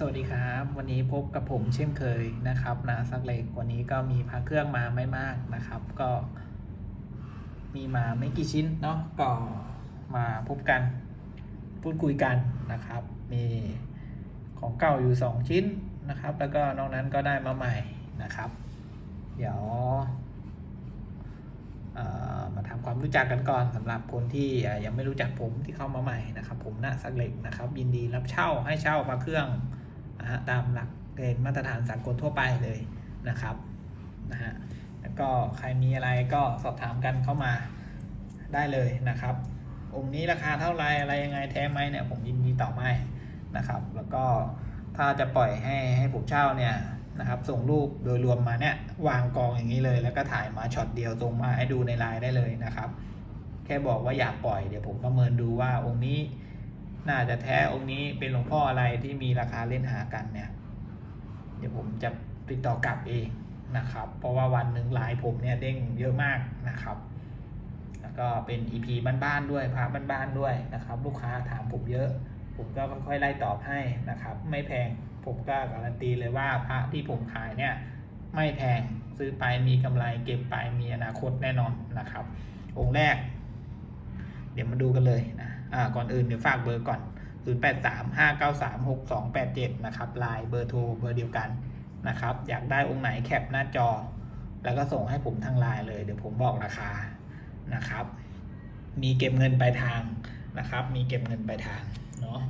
สวัสดีครับ วันนี้พบกับผมเช่นเคยนะครับนาซักเล็กวันนี้ก็มีพาเครื่องมาไม่มากนะครับ ก็มีมาไม่กี่ชิ้นเนาะก็มาพบกัน พูดคุยกันนะครับ มีของเก่าอยู่ 2 ชิ้นนะครับ แล้วก็นอกนั้นก็ได้มาใหม่นะครับ เดี๋ยวมาทำความรู้จักกันก่อนสำหรับคนที่ยังไม่รู้จักผมที่เข้ามาใหม่นะครับ ผมณสักเล็กนะครับ ยินดีรับเช่าให้เช่าพระเครื่อง นะฮะตามหลักเกณฑ์มาตรฐานสากลทั่วไปเลยนะครับนะฮะแล้วก็ใครมีอะไรก็สอบถามกันเข้ามาได้เลยนะครับ องค์นี้ราคาเท่าไรอะไรยังไงแท้ไหมเนี่ยผมยินดีตอบให้นะครับ แล้วก็ถ้าจะปล่อยให้ให้ผมเช่าเนี่ยนะครับ ส่งรูปโดยรวมมาเนี่ยวางกองอย่างนี้เลย แล้วก็ถ่ายมาช็อตเดียวส่งมาให้ดูในไลน์ได้เลยนะครับ แค่บอกว่าอยากปล่อยเดี๋ยวผมประเมินดูว่าองค์นี้ น่าจะแท้องค์นี้เป็นหลวงพ่ออะไรที่มีราคาเล่นหากันเนี่ย เดี๋ยวผมจะติดต่อกลับเองนะครับ เพราะว่าวันหนึ่งไลน์ผมเนี่ยเด้งเยอะมากนะครับ แล้วก็เป็น EP บ้านๆด้วยพาบ้านๆด้วยนะครับ ลูกค้าถามผมเยอะ ผมก็ค่อยๆไล่ตอบให้นะครับ ไม่แพงผมก็การันตีเลยว่าพระที่ผมขายเนี่ยไม่แพงซื้อไปมีกำไรเก็บไปมีอนาคตแน่นอนนะครับ องค์แรก เดี๋ยวมาดูกันเลยนะ อ่าก่อนอื่นเดี๋ยวฝากเบอร์ก่อน 0835936287 นะครับไลน์เบอร์โทรเบอร์เดียวกันนะครับ อยากได้องค์ไหนแคปหน้าจอ แล้วก็ส่งให้ผมทางไลน์เลยเดี๋ยวผมบอกราคานะครับ มีเก็บเงินปลายทางนะครับ มีเก็บเงินปลายทางเนาะ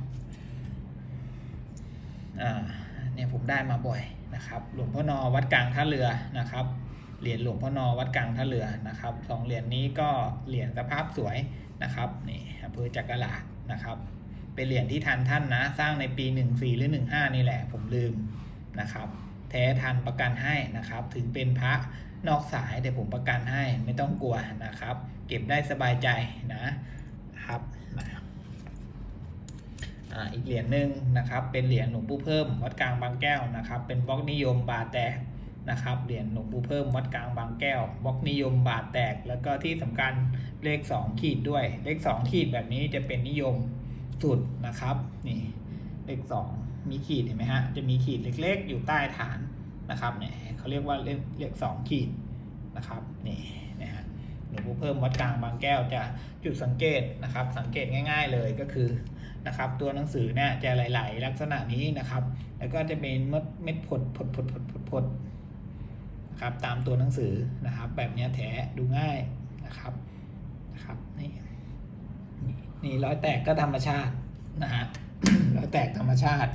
อ่าเนี่ยผมได้มาบ่อยนะครับ หลวงพ่อนอวัดกลางท่าเรือนะครับ เหรียญหลวงพ่อนอวัดกลางท่าเรือนะครับสองเหรียญนี้ก็เหรียญสภาพสวยนะครับนี่อำเภอจักรลาดนะครับ เป็นเหรียญที่ทันท่านนะ สร้างในปี 14 หรือ 15 นี่แหละผมลืมนะครับแท้ทันประกันให้นะครับ ถึงเป็นพระนอกสายแต่ผมประกันให้ไม่ต้องกลัวนะครับ เก็บได้สบายใจนะครับอีกเหรียญหนึ่งนะครับ เป็นเหรียญหลวงปู่เพิ่มวัดกลางบางแก้วนะครับ เป็นบล็อกนิยมบาแตก นะครับเหรียญหลวงปู่เพิ่มวัดกลางบางแก้วบล็อกนิยมบาทแตก แล้วก็ที่สำคัญเลข 2 ขีดด้วย เลข 2 ขีดแบบนี้จะเป็นนิยมสุดนะครับนี่เลข 2 มีขีดเห็นไหมฮะจะมีขีดเล็กๆ อยู่ใต้ฐานนะครับเนี่ยเขาเรียกว่าเลขเลขสองขีดนะครับนี่นะฮะหลวงปู่เพิ่มวัดกลางบางแก้วจะจุดสังเกตนะครับ สังเกตง่าย ๆเลยก็คือนะครับตัวหนังสือเนี่ยจะไหลๆลักษณะนี้นะครับ แล้วก็จะเป็นเม็ดเม็ดผดผดผดผดผดผด ครับตามตัวหนังสือนะครับ แบบนี้แท้ดูง่ายนะครับนะครับนี่นี่นี่รอยแตกก็ธรรมชาตินะฮะร้อยแตกธรรมชาติ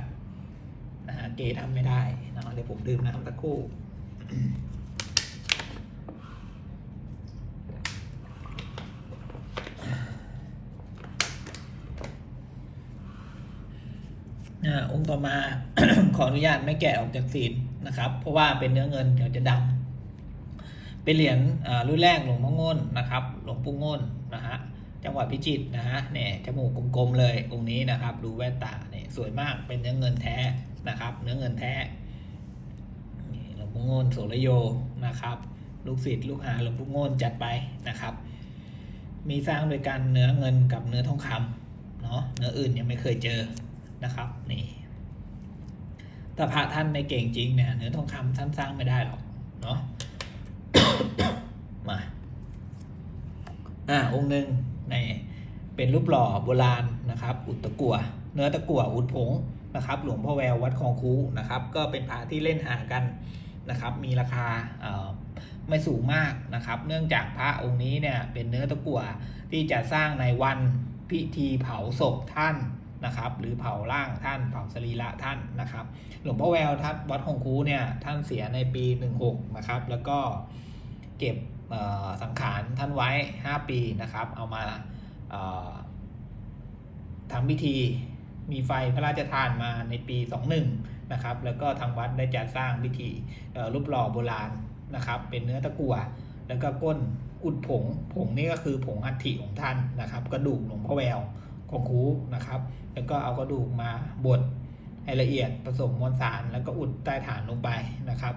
นะฮะเกทำไม่ได้นะเดี๋ยวผมดื่มน้ำตะครู่อ่าองค์ต่อมา ขออนุญาตไม่แกะออกจากศีลนะครับ เพราะว่าเป็นเนื้อเงินเดี๋ยวจะดำ เป็นเหรียญรุ่นแรกหลวงพ่อง่นนะครับ หลวงปู่ง่นนะฮะจังหวัดพิจิตรนะฮะเนี่ยจมูกกลมๆเลยองค์นี้นะครับ ดูแว่นตาเนี่ยสวยมากเป็นเนื้อเงินแท้นะครับ เนื้อเงินแท้หลวงปู่ง่นโสรโยนะครับ ลูกศิษย์ลูกหาหลวงปู่ง่นจัดไปนะครับ มีสร้างโดยการเนื้อเงินกับเนื้อทองคำเนาะเนื้ออื่นยังไม่เคยเจอนะครับนี่ถ้าพระท่านไม่เก่งจริงเนี่ยเนื้อทองคำท่านสร้างไม่ได้หรอกเนาะ มาอ่าองค์หนึ่งในเป็นรูปหล่อโบราณนะครับ อุดตะกัวเนื้อตะกัวอุดผงนะครับ หลวงพ่อแวววัดคลองคูนะครับ ก็เป็นพระที่เล่นหากันนะครับ มีราคาไม่สูงมากนะครับ เนื่องจากพระองค์นี้เนี่ยเป็นเนื้อตะกัวที่จะสร้างในวันพิธีเผาศพท่านนะครับ หรือเผาร่างท่าน เผาสรีระท่านนะครับ หลวงพ่อแววทัดวัดคงคูเนี่ยท่านเสียในปี 16นะครับ แล้วก็ เก็บสังขารท่านไว้ 5 ปีนะครับ เอามาทำพิธีมีไฟพระราชทานมาในปี 21 นะครับ แล้วก็ทางวัดได้จัดสร้างพิธีรูปหล่อโบราณนะครับ เป็นเนื้อตะกั่วแล้วก็ก้นอุดผง ผงนี่ก็คือผงอัฐิของท่านนะครับ กระดูกหลวงพ่อแววของคูนะครับ แล้วก็เอากระดูกมาบดให้ละเอียดผสมมวลสารแล้วก็อุดใต้ฐานลงไปนะครับ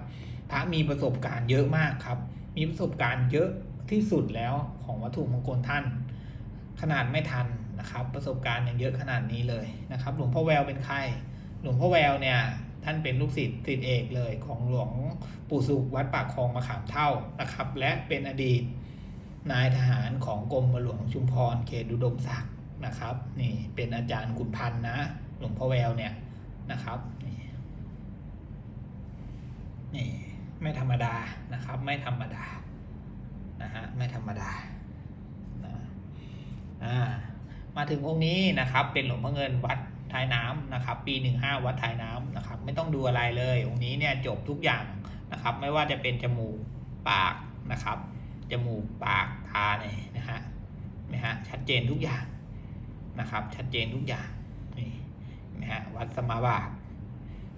พระมีประสบการณ์เยอะมากครับ มีประสบการณ์เยอะที่สุดแล้วของวัตถุมงคลท่าน ขนาดไม่ทันนะครับ ประสบการณ์ยังเยอะขนาดนี้เลยนะครับ หลวงพ่อแววเป็นใคร หลวงพ่อแววเนี่ยท่านเป็นลูกศิษย์ศิษย์เอกเลยของหลวงปู่สุขวัดปากคลองมะขามเท่านะครับ และเป็นอดีตนายทหารของกรมหลวงชุมพรเขตอุดมศักดิ์นะครับนี่เป็นอาจารย์ขุนพันธ์นะหลวงพ่อแววเนี่ยนะครับนี่ ไม่ธรรมดานะครับ ไม่ธรรมดานะฮะไม่ธรรมดานะอ่ามาถึงองค์นี้นะครับ เป็นหลวงพ่อเงินวัดท้ายน้ำนะครับ ปีหนึ่งห้าวัดท้ายน้ำนะครับ ไม่ต้องดูอะไรเลย องค์นี้เนี่ยจบทุกอย่างนะครับ ไม่ว่าจะเป็นจมูกปากนะครับจมูกปากตาเนี่ยนะฮะนะฮะชัดเจนทุกอย่างนะครับ ชัดเจนทุกอย่างนี่นะฮะวัดสมาบาท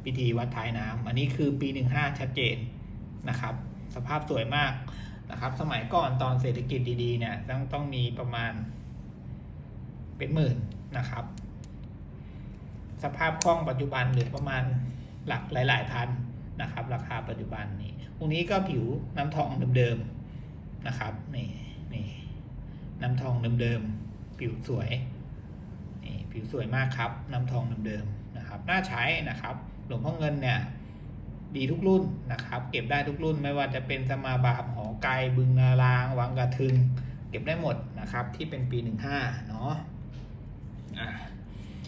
พิธีวัดท้ายน้ำอันนี้คือปีหนึ่งห้าชัดเจน นะครับ สภาพสวยมากนะครับ สมัยก่อนตอนเศรษฐกิจดีๆเนี่ยต้องต้องมีประมาณเป็นหมื่นนะครับ สภาพคล่องปัจจุบันเหลือประมาณหลักหลาย ๆ พันนะครับ ราคาปัจจุบันนี้พวกนี้ก็ผิวน้ำทองเดิมๆนะครับนี่นี่น้ำทองเดิมๆผิวสวยนี่ผิวสวยมากครับ น้ำทองเดิมๆนะครับ น่าใช้นะครับ หลวงพ่อเงินเนี่ย ดีทุกรุ่นนะครับ เก็บได้ทุกรุ่นไม่ว่าจะเป็นสมาบาบหอไกลบึงนาราง วังกระทึง เก็บได้หมดนะครับ ที่เป็นปี 15 เนาะอะ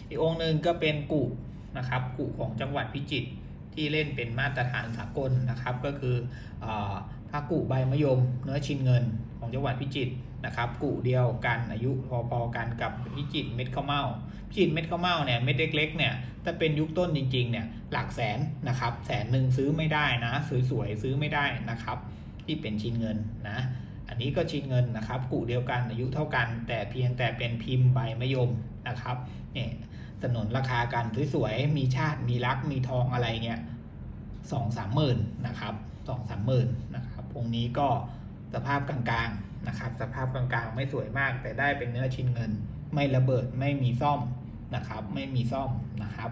อีกองค์หนึ่งก็เป็นกุนะครับกุของจังหวัดพิจิตรที่เล่นเป็นมาตรฐานสากลนะครับ ก็คืออพระกุใบมะยม เนื้อชินเงิน จังหวัดพิจิตรนะครับกุเดียวกันอายุพอๆกันกับพิจิตรเม็ดข้าวเม่าพิจิตรเม็ดข้าวเม่าเนี่ยเม็ดเล็กๆเนี่ยถ้าเป็นยุคต้นจริงๆเนี่ยหลักแสนนะครับแสนหนึ่งซื้อไม่ได้นะสวยๆซื้อไม่ได้นะครับ ที่เป็นชิ้นเงินนะอันนี้ก็ชิ้นเงินนะครับกุเดียวกันอายุเท่ากัน แต่เพียงแต่เป็นพิมพ์ใบมะยมนะครับเนี่ยสนนราคากันสวยๆมีชาติมีรักมีทองอะไรเนี่ยสองสามหมื่นนะครับสองสามหมื่นนะครับองค์นี้ก็ สภาพกลางๆนะครับ สภาพกลางๆ ไม่สวยมาก แต่ได้เป็นเนื้อชิ้นเงิน ไม่ระเบิดไม่มีซ่อมนะครับ ไม่มีซ่อมนะครับ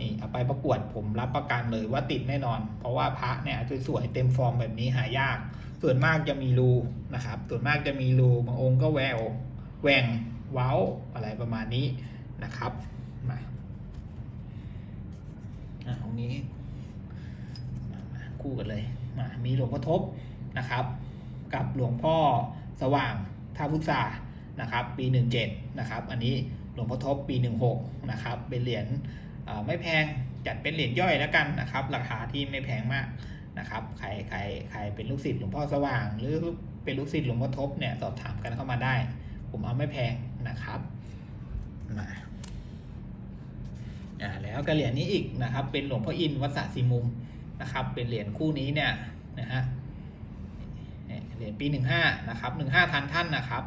นี่เอาไปประกวดผมรับประกันเลยว่าติดแน่นอน เพราะว่าพระเนี่ยสวยๆเต็มฟอร์มแบบนี้หายาก ส่วนมากจะมีรูนะครับ ส่วนมากจะมีรูบางองค์ก็แววแหวงเว้าอะไรประมาณนี้นะครับมาอะองนี้มาคู่กันเลยมามีหลวงพ่อทบนะครับ กับหลวงพ่อสว่างท่าพุทธานะครับปี 17นะครับอันนี้หลวงพ่อทบปี 16นะครับเป็นเหรียญไม่แพงจัดเป็นเหรียญย่อยแล้วกันนะครับราคาที่ไม่แพงมากนะครับใครใครใครเป็นลูกศิษย์หลวงพ่อสว่าง หรือเป็นลูกศิษย์หลวงพ่อทบเนี่ยสอบถามกันเข้ามาได้ ผมเอาไม่แพงนะครับมาอ่าแล้วก็เหรียญนี้อีกนะครับเป็นหลวงพ่ออินวัดสระสีมุมนะครับเป็นเหรียญคู่นี้เนี่ยนะฮะ เหรียญปีหนึ่งห้านะครับหนึ่งห้าทันท่านนะครับ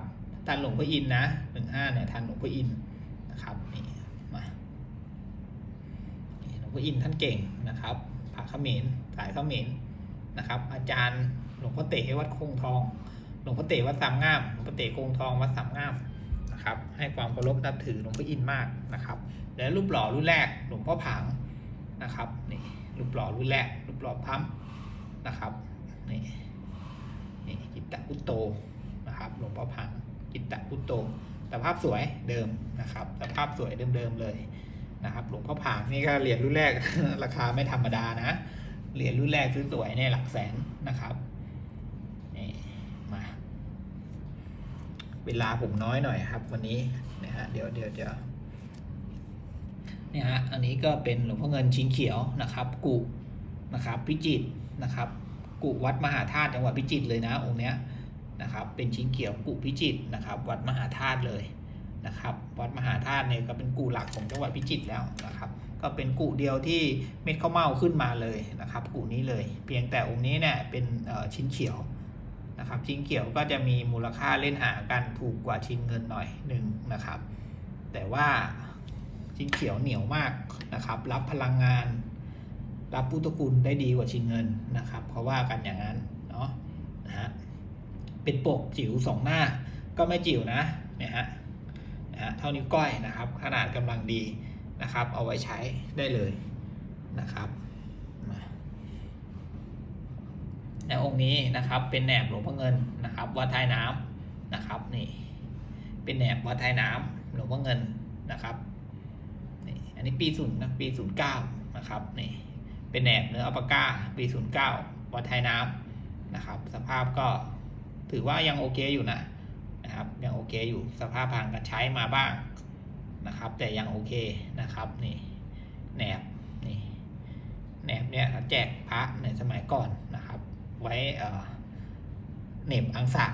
ทันหลวงพ่ออินนะหนึ่งห้าเนี่ยทันหลวงพ่ออินนะครับนี่มาหลวงพ่ออินท่านเก่งนะครับผาเขมรสายเขมรนะครับ อาจารย์หลวงพ่อเต๋วัดคงทอง หลวงพ่อเต๋วัดสามงามหลวงพ่อเต๋คงทองวัดสามงามนะครับให้ความเคารพนับถือหลวงพ่ออินมากนะครับและรูปหล่อรุ่นแรกหลวงพ่อผางนะครับนี่รูปหล่อรุ่นแรกรูปหล่อพัมนะครับนี่ ตตพุตโตนะครับหลวงพ่อผางจิตตพุตโตสภาพสวยเดิมนะครับสภาพสวยเดิมๆเลยนะครับหลวงพ่อผางนี่ก็เหรียญรุ่นแรกราคาไม่ธรรมดานะเหรียญรุ่นแรกซื้อสวยๆเนี่ยหลักแสนนะครับนี่มา เวลาผมน้อยหน่อยครับ วันนี้นะฮะเดี๋ยวเดี๋ยวเดี๋ยวเนี่ยฮะอันนี้ก็เป็นหลวงพ่อเงินชิ้นเขียวนะครับ กุนะครับ พิจิตรนะครับ กุวัดมหาธาตุจังหวัดพิจิตรเลยนะองค์เนี้ยนะครับเป็นชิ้นเขียวกุพิจิตรนะครับวัดมหาธาตุเลยนะครับวัดมหาธาตุเนี่ยก็เป็นกุหลักของจังหวัดพิจิตรแล้วนะครับก็เป็นกุเดียวที่เม็ดข้าวเม่าขึ้นมาเลยนะครับกุนี้เลย เพียงแต่องค์นี้เนี่ยเป็นชิ้นเขียวนะครับชิ้นเขียวก็จะมีมูลค่าเล่นหากันถูกกว่าชิ้นเงินหน่อยหนึ่งนะครับ แต่ว่าชิ้นเขียวเหนียวมากนะครับรับพลังงาน รับพุทธคุณได้ดีกว่าชิ้นเงินนะครับเพราะว่ากันอย่างนั้นเนาะนะฮะเป็นปกจิ๋วสองหน้าก็ไม่จิ๋วนะเนี่ยฮะนะฮะเท่านิ้วก้อยนะครับ ขนาดกำลังดีนะครับ เอาไว้ใช้ได้เลยนะครับในองค์นี้นะครับเป็นแหนบหลวงพ่อเงินนะครับวัดท้ายน้ำนะครับนี่เป็นแหนบวัดท้ายน้ำหลวงพ่อเงินนะครับนี่อันนี้ปีศูนย์นะปีศูนย์เก้านะครับนี่ เป็นแหนบเนื้ออัลปาก้าปีศูนย์เก้าวัดไทยน้ำนะครับ สภาพก็ถือว่ายังโอเคอยู่นะนะครับยังโอเคอยู่สภาพผ่านการใช้มาบ้างนะครับ แต่ยังโอเคนะครับนี่แหนบนี่แหนบเนี่ยแจกพระในสมัยก่อนนะครับ ไว้เอ่อเหน็บอังสะ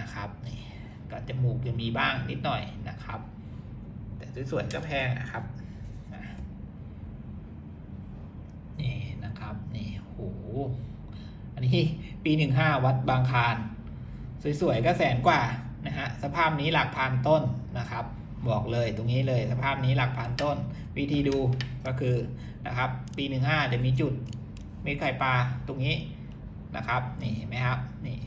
นะครับนี่ก็จมูกจะมีบ้างนิดหน่อยนะครับ แต่สวยๆก็แพงนะครับนะนี่ นะครับนี่โหอันนี้ปีหนึ่งห้าวัดบางคาร สวยๆก็แสนกว่านะฮะสภาพนี้หลักพันต้นนะครับ บอกเลยตรงนี้เลยสภาพนี้หลักพันต้น วิธีดูก็คือนะครับ ปีหนึ่งห้าจะมีจุดม็ดไข่ปลาตรงนี้นะครับนี่เห็นไหมครับนี่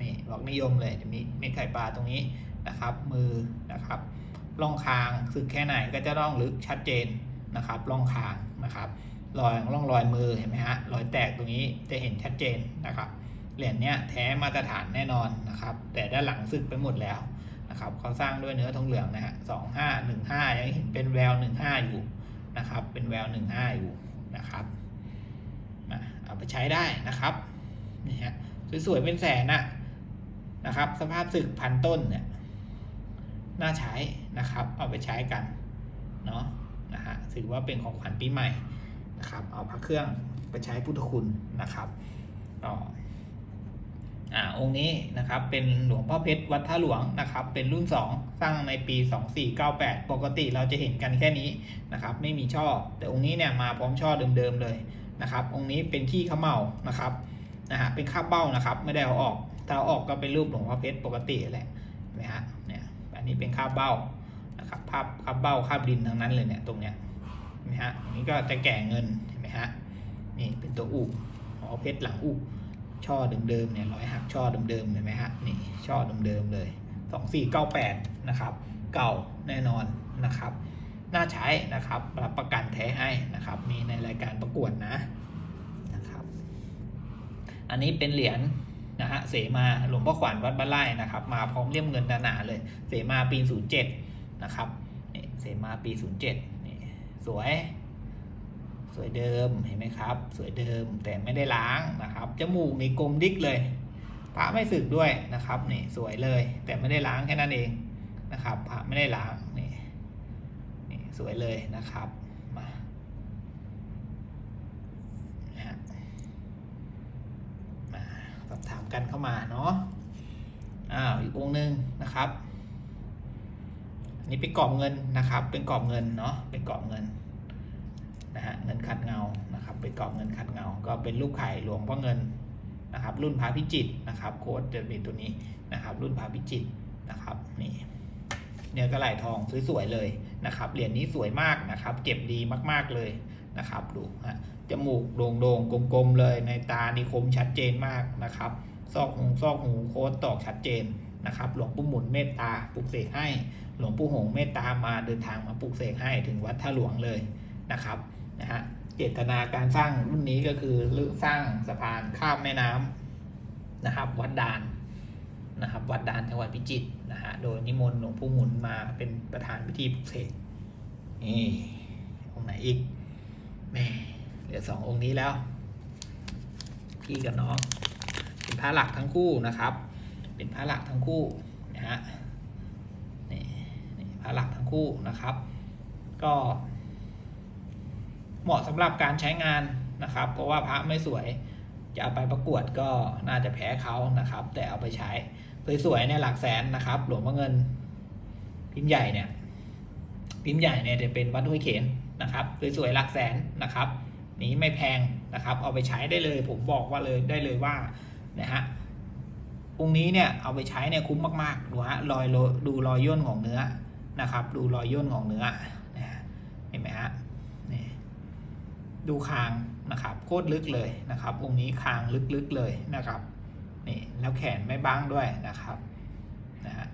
นี่บอกนิยมเลยจะมีม็ดไข่ปลาตรงนี้นะครับ มือนะครับร่องคางสึกแค่ไหนก็จะร่องลึกชัดเจนนะครับร่องคางนะครับ รอยร่องรอยมือเห็นไหมฮะรอยแตกตรงนี้จะเห็นชัดเจนนะครับเหรียญเนี้ยแท้มาตรฐานแน่นอนนะครับ แต่ด้านหลังสึกไปหมดแล้วนะครับเขาสร้างด้วยเนื้อทองเหลืองนะฮะสองห้าหนึ่งห้ายังเห็นเป็นแววหนึ่งห้าอยู่นะครับ เป็นแววหนึ่งห้าอยู่นะครับมาเอาไปใช้ได้นะครับนี่ฮะสวยๆเป็นแสนนะนะครับ สภาพสึกพันต้นเนี่ยน่าใช้นะครับ เอาไปใช้กันเนาะนะฮะถือว่าเป็นของขวัญปีใหม่ นะครับเอาพระเครื่องไปใช้พุทธคุณนะครับก็อ่าองค์นี้นะครับเป็นหลวงพ่อเพชรวัดท่าหลวงนะครับเป็นรุ่น 2 สร้างในปี 2498 ปกติเราจะเห็นกันแค่นี้นะครับไม่มีช่อ แต่องค์นี้เนี่ยมาพร้อมช่อเดิมๆเลยนะครับองค์นี้เป็นขี้ขมเมานะครับนะฮะเป็นข้าเบ้านะครับ ไม่ได้เอาออกถ้าเอาออกก็เป็นรูปหลวงพ่อเพชรปกติแหละนไหมฮะเนี่ยอันนี้เป็นคาบเบ้านะครับภาพคาบเบ้าคาบดินทั้งนั้นเลยเนี่ยตรงเนี้ย เห็นไหมฮะอันนี้ก็จะแก่เงินเห็นไหมฮะนี่เป็นตัวอุหอเพชรหลังอุช่อเดิมๆเนี่ยร้อยหักช่อเดิมๆเห็นไหมฮะนี่ช่อเดิมๆเลยสองสี่เก้าแปดนะครับ เก่าแน่นอนนะครับน่าใช้นะครับรับประกันแท้ให้นะครับ มีในรายการประกวดนะนะครับ อันนี้เป็นเหรียญนะฮะเสมาหลวงพ่อขวัญวัดบ้านไร่นะครับ มาพร้อมเลี่ยมเงินหนาๆเลย เสมาปี07นะครับนี่เสมาปี07นี่ สวย สวยเดิมเห็นไหมครับ สวยเดิมแต่ไม่ได้ล้างนะครับจมูกนี่กลมดิกเลยพระไม่สึกด้วยนะครับนี่สวยเลย แต่ไม่ได้ล้างแค่นั้นเองนะครับพระไม่ได้ล้างนี่นี่สวยเลยนะครับมามาสอบถามกันเข้ามาเนาะอ้าวอีกองหนึ่งนะครับ นนี้เป็นกรอบเงินนะครับ เป็นกรอบเงินเนาะ เป็นกรอบเงินนะฮะ เงินขัดเงา นะครับ เป็นกรอบเงินขัดเงา ก็เป็นรูปไข่หลวงพ่อเงินนะครับ รุ่นพาพิจิตรนะครับ โค้ดจะเป็นตัวนี้นะครับ รุ่นพาพิจิตรนะครับ นี่เนี่ยก็ไหลทองสวยๆเลยนะครับ เหรียญนี้สวยมากนะครับ เก็บดีมากๆเลยนะครับ ดูฮะ จมูกโด่งๆ กลมๆ เลย ในตานี่คมชัดเจนมากนะครับ ซอกหูซอกหูโค้ดตอกชัดเจน นะครับ หลวงปู่หมุนเมตตาปลุกเสกให้ หลวงปู่หงเมตตามาเดินทางมาปลุกเสกให้ถึงวัดท่าหลวงเลยนะครับนะฮะเจตนาการสร้างรุ่นนี้ก็คือสร้างสะพานข้ามแม่น้ำนะครับ วัดดานนะครับวัดดานจังหวัดพิจิตรนะฮะโดยนิมนต์หลวงปู่หมุนมาเป็นประธานพิธีปลุกเสกนี่องค์ไหนอีกแม่เหลือสององค์นี้แล้ว พี่กับน้องเป็นพระหลักทั้งคู่นะครับ เป็นพระหลักทั้งคู่นะฮะนี่พระหลักทั้งคู่นะครับ ก็เหมาะสำหรับการใช้งานนะครับ เพราะว่าพระไม่สวยจะเอาไปประกวดก็น่าจะแพ้เขานะครับ แต่เอาไปใช้สวยๆเนี่ยหลักแสนนะครับ หลวงพ่อเงินพิมพ์ใหญ่เนี่ยพิมพ์ใหญ่เนี่ยจะเป็นวัดห้วยเขนนะครับสวยๆหลักแสนนะครับนี้ไม่แพงนะครับ เอาไปใช้ได้เลย ผมบอกว่าเลยได้เลยว่านะฮะ องนี้เนี่ยเอาไปใช้เนี่ยคุ้มมากๆ ดูฮะรอยดูรอยย่นของเนื้อนะครับ ดูรอยย่นของเนื้อเห็นไหมฮะนี่ดูคางนะครับโคตรลึกเลยนะครับองค์นี้คางลึกๆเลยนะครับนี่แล้วแขนไม่บ้างด้วยนะครับนะฮะ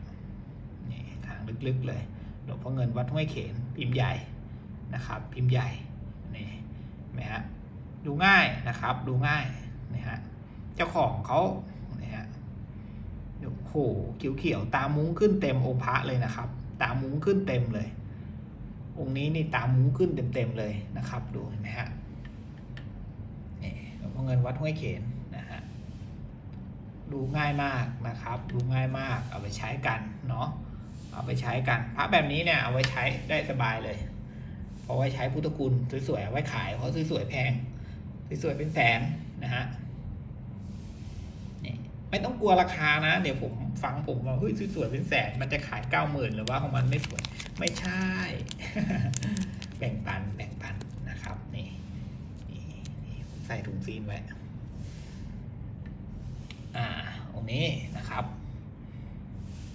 นี่คางลึกๆเลยหลวงพ่อเงินวัดห้วยเขนพิมพ์ใหญ่นะครับ พิมพ์ใหญ่นี่เห็นไหมฮะดูง่ายนะครับดูง่ายนะฮะเจ้าของเขา โอ้โหเขียวๆตามุ้งขึ้นเต็มองค์พระเลยนะครับ ตามุ้งขึ้นเต็มเลย องค์นี้นี่ตามหูขึ้นเต็มๆเลยนะครับ ดูเห็นไหมฮะนี่หลวงพ่อเงินวัดห้วยเขนนะฮะดูง่ายมากนะครับดูง่ายมากเอาไปใช้กันเนาะเอาไปใช้กันพระแบบนี้เนี่ยเอาไว้ใช้ได้สบายเลยเอาไว้ใช้พุทธคุณสวยๆเอาไว้ขายเพราะสวยๆแพงสวยๆเป็นแสนนะฮะ ไม่ต้องกลัวราคานะ เดี๋ยวผมฟังผมว่าเฮ้ยสวยๆเป็นแสนมันจะขายเก้าหมื่นหรือว่าของมันไม่สวย ไม่ใช่ แบ่งปันแบ่งปันนะครับนี่นี่ผมใส่ถุงซีนไว้ อ่าองนี้นะครับ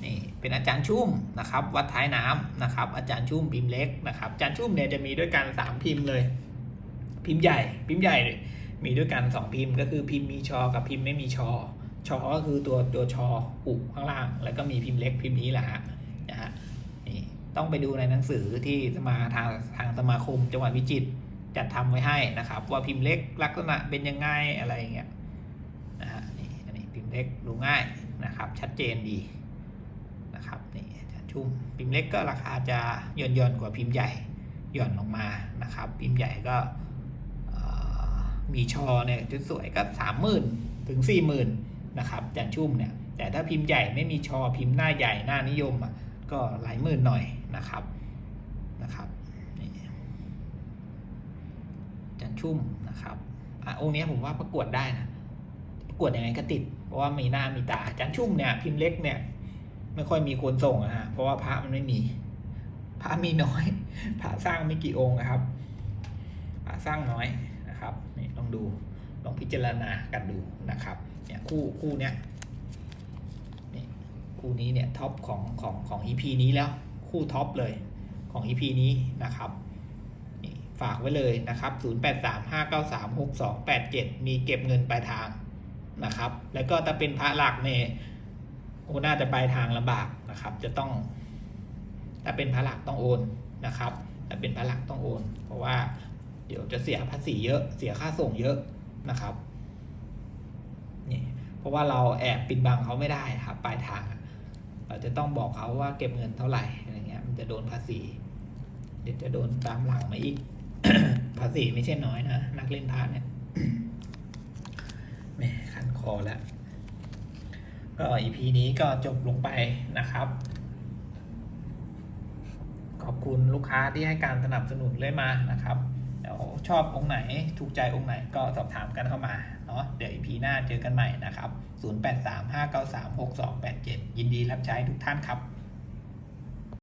นี่เป็นอาจารย์ชุ่มนะครับ วัดท้ายน้ำนะครับ อาจารย์ชุ่มพิมพ์เล็กนะครับ อาจารย์ชุ่มเนี่ยจะมีด้วยกันสามพิมพ์เลย พิมพ์ใหญ่ พิมพ์ใหญ่เนี่ยมีด้วยกันสองพิมพ์ก็คือพิมพ์มีชอ กับพิมพ์ไม่มีชอ ชอก็คือตัวตัวชออุข้างล่าง แล้วก็มีพิมพ์เล็กพิมพ์นี้แหละฮะนะฮะนี่ต้องไปดูในหนังสือที่สมาทางทางสมาคมจังหวัดพิจิตรจัดทำไว้ให้นะครับ ว่าพิมพ์เล็กลักษณะเป็นยังไงอะไรอย่างเงี้ยนะฮะนี่อันนี้พิมพ์เล็กดูง่ายนะครับ ชัดเจนดีนะครับนี่อาจารย์ชุ่มพิมพ์เล็กก็ราคาจะย่อนย่อนกว่าพิมพ์ใหญ่หย่อนลงมานะครับ พิมพ์ใหญ่ก็มีชอเนี่ยชุดสวยก็สามหมื่นถึงสี่หมื่น นะครับจารย์ชุ่มเนี่ยแต่ถ้าพิมพ์ใหญ่ไม่มีชอพิมพ์หน้าใหญ่หน้านิยมอะก็หลายหมื่นหน่อยนะครับนะครับจันชุ่มนะครับอะองค์นี้ผมว่าประกวดได้นะประกวดยังไงก็ติด เพราะว่ามีหน้ามีตาจันชุ่มเนี่ยพิมพ์เล็กเนี่ยไม่ค่อยมีคนส่งอะฮะเพราะว่าพระมันไม่มี พระมีน้อย พระสร้างไม่กี่องค์นะครับ พระสร้างน้อยนะครับนี่ลองดู ลองพิจารณากันดูนะครับเนี่ยคู่คู่เนี้ยนี่คู่นี้เนี่ยท็อปของของของ EP นี้แล้วคู่ท็อปเลยของ EP นี้นะครับฝากไว้เลยนะครับ 0835936287 มีเก็บเงินปลายทางนะครับ แล้วก็ถ้าเป็นพระหลักเนี่ยโอ้น่าจะปลายทางลำบากนะครับ จะต้อง ถ้าเป็นพระหลักต้องโอนนะครับ ถ้าเป็นพระหลักต้องโอน เพราะว่าเดี๋ยวจะเสียภาษีเยอะ เสียค่าส่งเยอะ นะครับนี่เพราะว่าเราแอบปิดบังเขาไม่ได้ครับปลายทาง เราจะต้องบอกเขาว่าเก็บเงินเท่าไหร่อะไรเงี้ยมันจะโดนภาษี เดี๋ยวจะโดนตามหลังมาอีก ภาษีไม่ใช่น้อยนะนักเล่นพาเนี่ยแหม่คันคอแล้วก็อีพีนี้ก็จบลงไปนะครับ ขอบคุณลูกค้าที่ให้การสนับสนุนเลยมานะครับ ชอบองค์ไหนถูกใจองค์ไหนก็สอบถามกันเข้ามาเนาะเดี๋ยวอีพีหน้าเจอกันใหม่นะครับ 0835936287 ยินดีรับใช้ทุกท่านครับ